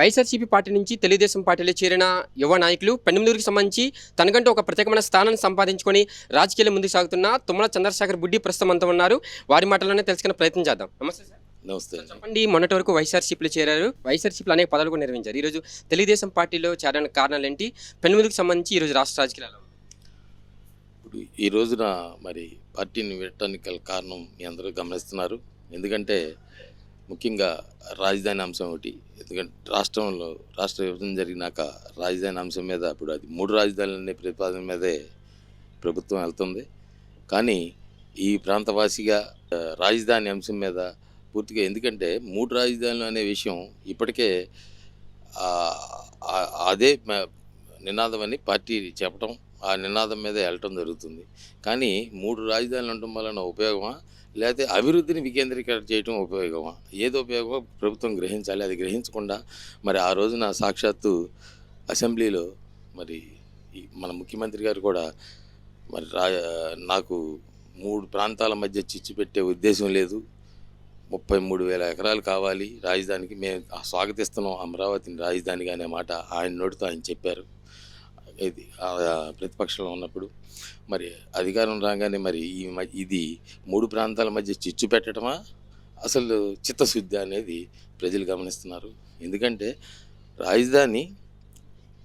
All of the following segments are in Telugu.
వైఎస్ఆర్సీపీ పార్టీ నుంచి తెలుగుదేశం పార్టీలో చేరిన యువ నాయకులు పెన్నమలూరుకి సంబంధించి తనకంటూ ఒక ప్రత్యేకమైన స్థానాన్ని సంపాదించుకొని రాజకీయాలు ముందుకు సాగుతున్న తుమ్మల చంద్రశేఖర్ బుడ్డి ప్రస్తుతం అంతా ఉన్నారు. వారి మాటల్లోనే తెలుసుకునే ప్రయత్నం చేద్దాం. నమస్తే సార్. నమస్తే చెప్పండి మొన్నటి వరకు వైఎస్ఆర్సీపీలో చేరారు. వైఎస్ఆర్సీపీలో అనేక పదవులు కూడా నిర్వహించారు. ఈరోజు తెలుగుదేశం పార్టీలో చేరడానికి కారణాలు ఏంటి? పెన్నమలూరుకి సంబంధించి ఈరోజు రాష్ట్ర రాజకీయాలు ఇప్పుడు ఈ రోజున మరి పార్టీని పెట్టడానికి గల కారణం మీ అందరూ గమనిస్తున్నారు. ఎందుకంటే ముఖ్యంగా రాజధాని అంశం ఒకటి. ఎందుకంటే రాష్ట్రంలో రాష్ట్ర విభజన జరిగినాక రాజధాని అంశం మీద ఇప్పుడు అది మూడు రాజధానులు అనే ప్రతిపాదన మీదే ప్రభుత్వం వెళ్తుంది. కానీ ఈ ప్రాంతవాసిగా రాజధాని అంశం మీద పూర్తిగా ఎందుకంటే మూడు రాజధానులు అనే విషయం ఇప్పటికే అదే నినాదం అని పార్టీ చెప్పడం ఆ నినాదం మీద వెళ్ళటం జరుగుతుంది. కానీ మూడు రాజధానులు ఉండటం వలన ఉపయోగమా? లేకపోతే అభివృద్ధిని వికేంద్రీకరణ చేయటం ఉపయోగమా? ఏదో ఉపయోగమో ప్రభుత్వం గ్రహించాలి. అది గ్రహించకుండా మరి ఆ రోజున సాక్షాత్తు అసెంబ్లీలో మరి ఈ మన ముఖ్యమంత్రి గారు కూడా మరి రా నాకు మూడు ప్రాంతాల మధ్య చిచ్చు పెట్టే ఉద్దేశం లేదు. ముప్పై మూడు వేల ఎకరాలు కావాలి. రాజధానికి మేము స్వాగతిస్తున్నాం. అమరావతిని రాజధానిగా అనే మాట ఆయన నోటితో ఆయన చెప్పారు. ఇది ప్రతిపక్షంలో ఉన్నప్పుడు మరి అధికారం రాగానే మరి ఈ ఇది మూడు ప్రాంతాల మధ్య చిచ్చు పెట్టడమా అసలు చిత్తశుద్ధి అనేది ప్రజలు గమనిస్తున్నారు. ఎందుకంటే రాజధాని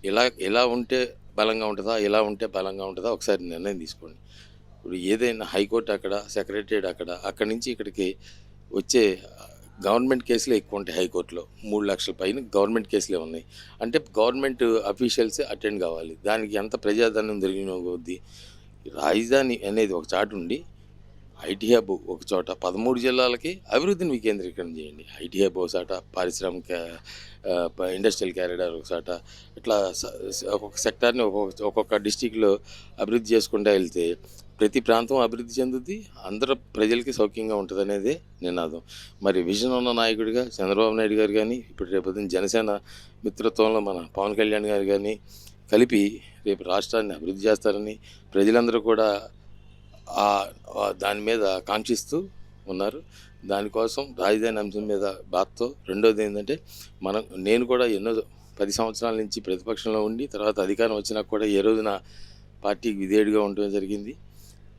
ఇలా ఎలా ఉంటే బలంగా ఉంటుందా ఎలా ఉంటే బలంగా ఉంటుందా ఒకసారి నిర్ణయం తీసుకోండి. ఇప్పుడు ఏదైనా హైకోర్టు అక్కడ సెక్రటరియట్ అక్కడ అక్కడి నుంచి ఇక్కడికి వచ్చే గవర్నమెంట్ కేసులే ఎక్కువ ఉంటాయి హైకోర్టులో. మూడు లక్షల పైన గవర్నమెంట్ కేసులే ఉన్నాయి. అంటే గవర్నమెంట్ అఫీషియల్స్ అటెండ్ కావాలి. దానికి ఎంత ప్రజాధనం జరిగినది రాజధాని అనేది ఒక చాటు ఉండి ఐటీ హబ్ ఒక చోట పదమూడు జిల్లాలకి అభివృద్ధిని వికేంద్రీకరణ చేయండి. ఐటీ హబ్ ఒక చోట పారిశ్రామిక ఇండస్ట్రియల్ క్యారిడార్ ఒక చోట ఇట్లా ఒక్కొక్క సెక్టార్ని ఒక్కొక్క ఒక్కొక్క డిస్టిక్లో అభివృద్ధి చేసుకుంటూ వెళ్తే ప్రతి ప్రాంతం అభివృద్ధి చెందుద్ది. అందరూ ప్రజలకి సౌఖ్యంగా ఉంటుంది అనేది నినాదం. మరి విజన్ ఉన్న నాయకుడిగా చంద్రబాబు నాయుడు గారు కానీ ఇప్పుడు రేపు జనసేన మిత్రత్వంలో మన పవన్ కళ్యాణ్ గారు కానీ కలిపి రేపు రాష్ట్రాన్ని అభివృద్ధి చేస్తారని ప్రజలందరూ కూడా దాని మీద కాంక్షిస్తూ ఉన్నారు. దానికోసం రాజధాని అంశం మీద బాత్తో రెండోది ఏంటంటే మనం నేను కూడా ఎన్నో పది సంవత్సరాల నుంచి ప్రతిపక్షంలో ఉండి తర్వాత అధికారం వచ్చినా కూడా ఏ రోజున పార్టీకి విధేయుడిగా ఉండటం జరిగింది.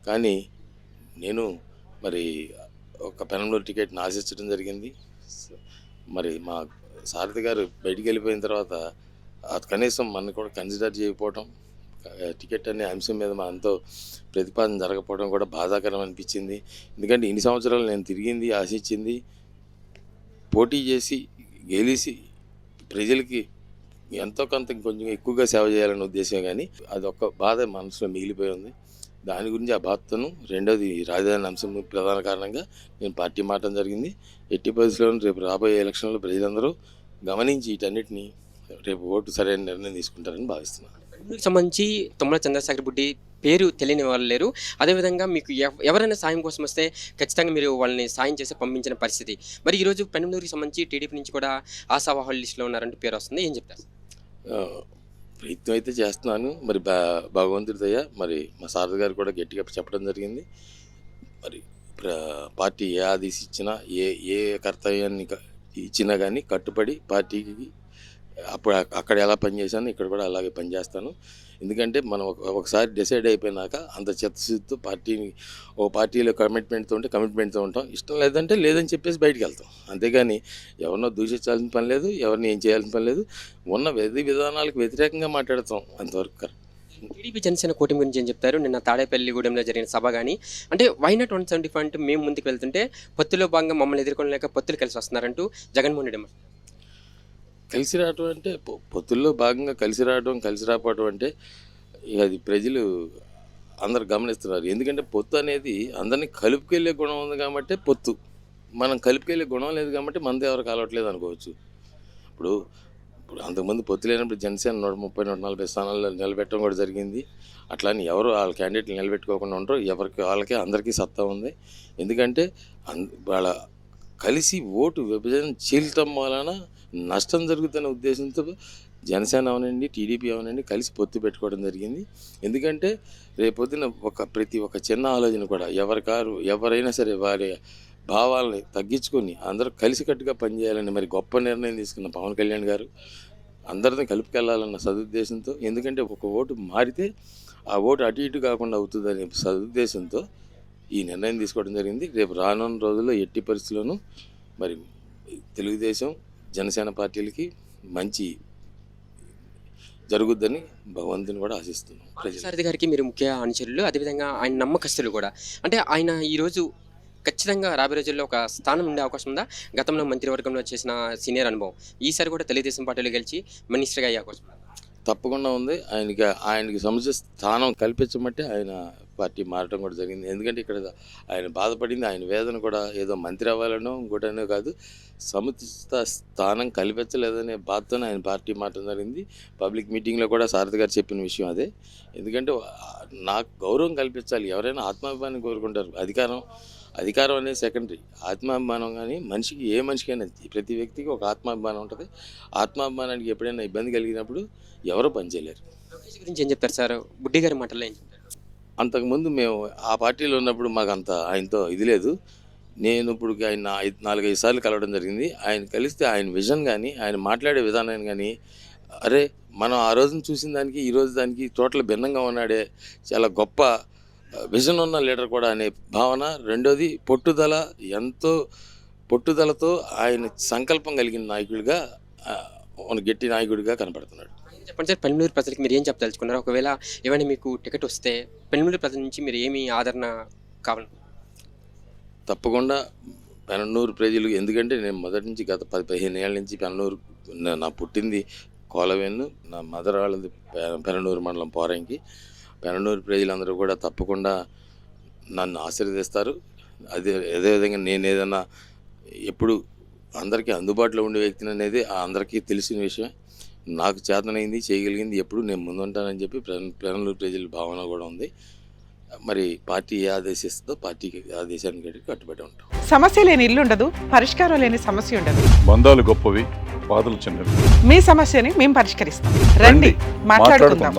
కానీ నేను మరి ఒక పెనంలో టికెట్ని ఆశించడం జరిగింది. మరి మా సారథి గారు బయటికి వెళ్ళిపోయిన తర్వాత కనీసం మన కూడా కన్సిడర్ చేయకపోవటం టికెట్ అనే అంశం మీద మనతో ప్రతిపాదన జరగకపోవడం కూడా బాధాకరం అనిపించింది. ఎందుకంటే ఇన్ని సంవత్సరాలు నేను తిరిగింది ఆశించింది పోటీ చేసి గెలిచి ప్రజలకి ఎంతో కొంత కొంచెం ఎక్కువగా సేవ చేయాలనే ఉద్దేశం కానీ అది ఒక్క బాధ మనసులో మిగిలిపోయి ఉంది. దాని గురించి ఆ బాధతోను రెండోది రాజధాని అంశం ప్రధాన కారణంగా నేను పార్టీ మారడం జరిగింది. ఎట్టి పరిస్థితుల్లో రేపు రాబోయే ఎలక్షన్లో ప్రజలందరూ గమనించి వీటన్నిటిని రేపు ఓటు సరైన నిర్ణయం తీసుకుంటారని భావిస్తున్నాను సంబంధించి తుమ్మల చంద్రశేఖర్ బుడ్డి పేరు తెలియని వాళ్ళు లేరు. అదేవిధంగా మీకు ఎవ- ఎవరైనా సాయం కోసం వస్తే ఖచ్చితంగా మీరు వాళ్ళని సాయం చేసి పంపించిన పరిస్థితి. మరి ఈరోజు పెన్నమలూరుకి సంబంధించి టీడీపీ నుంచి కూడా ఆశావాహుల లిస్టులో ఉన్నారంటూ పేరు వస్తుంది. ఏం చెప్తారు? ప్రయత్నం అయితే చేస్తున్నాను. మరి బా భగవంతుడి దయ మరి మా సారథి గారు కూడా గట్టిగా చెప్పడం జరిగింది. మరి పార్టీ ఏ ఆదేశం ఇచ్చినా ఏ ఏ కర్తవ్యాన్ని ఇచ్చినా కానీ కట్టుబడి పార్టీకి అప్పుడు అక్కడ ఎలా పనిచేశాను ఇక్కడ కూడా అలాగే పనిచేస్తాను ఎందుకంటే మనం ఒకసారి డిసైడ్ అయిపోయినాక అంత చిత్తశుద్ధితో పార్టీని ఓ పార్టీలో కమిట్మెంట్తో ఉంటే కమిట్మెంట్తో ఉంటాం. ఇష్టం లేదంటే లేదని చెప్పేసి బయటికి వెళ్తాం. అంతేగాని ఎవరినో దూషించాల్సిన పని లేదు ఎవరిని ఏం చేయాల్సిన పని లేదు. ఉన్న విధి విధానాలకు వ్యతిరేకంగా మాట్లాడతాం అంతవరకు కరెక్ట్. టీడీపీ జనసేన కూటమి గురించి ఏం చెప్తారు? నిన్న తాడేపల్లిగూడెంలో జరిగిన సభ కానీ అంటే వైనాట్ వన్ సెవెంటీ ఫైవ్ అంటే మేము ముందుకు వెళ్తుంటే పొత్తులో భాగంగా మమ్మల్ని ఎదుర్కొనలేక పొత్తులు కలిసి వస్తున్నారంటూ జగన్మోహన్ రెడ్డి కలిసి రావడం అంటే పొత్తుల్లో భాగంగా కలిసి రావడం కలిసి రాకపోవడం అంటే అది ప్రజలు అందరు గమనిస్తున్నారు. ఎందుకంటే పొత్తు అనేది అందరినీ కలుపుకెళ్ళే గుణం ఉంది కాబట్టి పొత్తు. మనం కలుపుకెళ్ళే గుణం లేదు కాబట్టి మనది ఎవరు కలవట్లేదు అనుకోవచ్చు. ఇప్పుడు ఇప్పుడు అంతకుముందు పొత్తు లేనప్పుడు జనసేన నూట ముప్పై నూట నలభై స్థానాల్లో నిలబెట్టడం కూడా జరిగింది. అట్లా అని ఎవరు వాళ్ళ క్యాండిడేట్లు నిలబెట్టుకోకుండా ఉండరు ఎవరికి వాళ్ళకే అందరికీ సత్తా ఉంది. ఎందుకంటే అంద వాళ్ళ కలిసి ఓటు విభజన చీల్టం వలన నష్టం జరుగుతున్న ఉద్దేశంతో జనసేన అవనండి టీడీపీ అవనండి కలిసి పొత్తు పెట్టుకోవడం జరిగింది. ఎందుకంటే రేపొద్దున ఒక ప్రతి ఒక్క చిన్న ఆలోచన కూడా ఎవరి కారు ఎవరైనా సరే వారి భావాలని తగ్గించుకొని అందరూ కలిసికట్టుగా పనిచేయాలని మరి గొప్ప నిర్ణయం తీసుకున్న పవన్ కళ్యాణ్ గారు అందరిని కలుపుకెళ్ళాలన్న సదుద్దేశంతో ఎందుకంటే ఒక ఓటు మారితే ఆ ఓటు అటు ఇటు కాకుండా అవుతుందనే సదుద్దేశంతో ఈ నిర్ణయం తీసుకోవడం జరిగింది. రేపు రానున్న రోజుల్లో ఎట్టి పరిస్థితుల్లోనూ మరి తెలుగుదేశం జనసేన పార్టీలకి మంచి జరుగుద్దని భగవంతుని కూడా ఆశిస్తున్నాం. ప్రజలు. సారథి గారికి మీరు ముఖ్య అనుచరులు అదేవిధంగా ఆయన నమ్మకస్తులు కూడా. అంటే ఆయన ఈరోజు ఖచ్చితంగా రాబోయే రోజుల్లో ఒక స్థానం ఉండే అవకాశం ఉందా? గతంలో మంత్రివర్గంలో చేసిన సీనియర్ అనుభవం. ఈసారి కూడా తెలుగుదేశం పార్టీలో గెలిచి మినిస్టర్గా అయ్యే అవకాశం? తప్పకుండా ఉంది. ఆయనకి ఆయనకి సముచిత స్థానం కల్పించమంటే ఆయన పార్టీ మారడం కూడా జరిగింది. ఎందుకంటే ఇక్కడ ఆయన బాధపడింది ఆయన వేదన కూడా ఏదో మంత్రి అవ్వాలనో ఇంకోటనో కాదు సముచిత స్థానం కల్పించలేదనే బాధతో ఆయన పార్టీ మారడం జరిగింది. పబ్లిక్ మీటింగ్లో కూడా సారథి గారు చెప్పిన విషయం అదే. ఎందుకంటే నాకు గౌరవం కల్పించాలి. ఎవరైనా ఆత్మాభిమానం కోరుకుంటారు. అధికారం అధికారం అనేది సెకండరీ. ఆత్మాభిమానం కానీ మనిషికి ఏ మనిషికైనా ప్రతి వ్యక్తికి ఒక ఆత్మాభిమానం ఉంటుంది. ఆత్మాభిమానానికి ఎప్పుడైనా ఇబ్బంది కలిగినప్పుడు ఎవరో పనిచేయలేరు గురించి ఏం చెప్తారు సార్? బుడ్డి గారి మాటలు ఏం అంతకుముందు మేము ఆ పార్టీలో ఉన్నప్పుడు మాకు అంత ఆయనతో ఇది లేదు. నేను ఇప్పుడు ఆయన ఐదు నాలుగైదు సార్లు కలవడం జరిగింది. ఆయన కలిస్తే ఆయన విజన్ కానీ ఆయన మాట్లాడే విధానం కానీ అరే మనం ఆ రోజున చూసిన దానికి ఈ రోజు దానికి టోటల్ భిన్నంగా ఉన్నాడే. చాలా గొప్ప విజన్ ఉన్న లీడర్ కూడా అనే భావన. రెండోది పట్టుదల ఎంతో పట్టుదలతో ఆయన సంకల్పం కలిగిన నాయకుడిగా గట్టి నాయకుడిగా కనపడుతున్నాడు. చెప్పండి సార్ పెన్నూరు ప్రజలకు మీరు ఏం చెప్పదలుచుకున్నారు? ఒకవేళ ఏమైనా మీకు టికెట్ వస్తే పెన్నూరు ప్రజల నుంచి మీరు ఏమి ఆదరణ కావాలి? తప్పకుండా పెనూరు ప్రజలు ఎందుకంటే నేను మొదటి నుంచి గత పది పదిహేను ఏళ్ళ నుంచి పెనూరు నా- నా పుట్టింది కోలవేన్ నా మదర్ వాళ్ళది పె- మండలం పోరంకి. పెనూరు ప్రజలందరూ కూడా తప్పకుండా నన్ను ఆశీర్వదిస్తారు. అదే అదేవిధంగా నేను ఏదైనా ఎప్పుడు అందరికీ అందుబాటులో ఉండే వ్యక్తిని అనేది అందరికీ తెలిసిన విషయమే. నాకు చేతనైంది చేయగలిగింది ఎప్పుడు నేను ముందుంటానని చెప్పి పెనన్నూరు ప్రజల భావన కూడా ఉంది. మరి పార్టీ ఏ ఆదేశిస్తుందో పార్టీకి ఆదేశానికి కట్టుబడి ఉంటాం. సమస్య లేని ఇల్లు ఉండదు పరిష్కారం లేని సమస్య ఉండదు. బంధాలు గొప్పవి బాధలు చిన్నవి. మీ సమస్యని మేము పరిష్కరిస్తాం. రండి మాట్లాడుకుందాం.